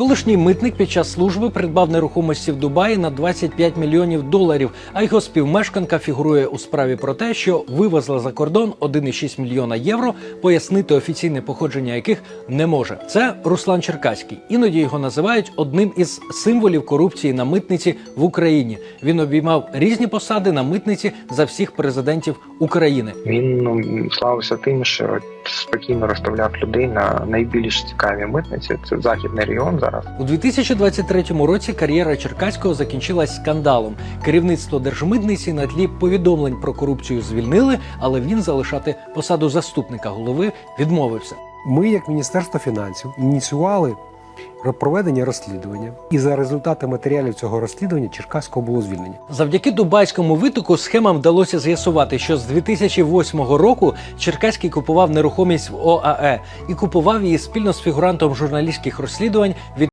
Колишній митник під час служби придбав нерухомості в Дубаї на 25 мільйонів доларів. А його співмешканка фігурує у справі про те, що вивезла за кордон 1,6 мільйона євро, пояснити офіційне походження яких не може. Це Руслан Черкаський. Іноді його називають одним із символів корупції на митниці в Україні. Він обіймав різні посади на митниці за всіх президентів України. Він ну, славився тим, що спокійно розставляв людей на найбільш цікаві митниці. Це західний регіон зараз. У 2023 році кар'єра Черкаського закінчилась скандалом. Керівництво держмитниці на тлі повідомлень про корупцію звільнили, але він залишати посаду заступника голови відмовився. Ми, як Міністерство фінансів, ініціювали проведення розслідування, і за результати матеріалів цього розслідування Черкаського було звільнення. Завдяки дубайському витоку схемам вдалося з'ясувати, що з 2008 року Черкаський купував нерухомість в ОАЕ і купував її спільно з фігурантом журналістських розслідувань від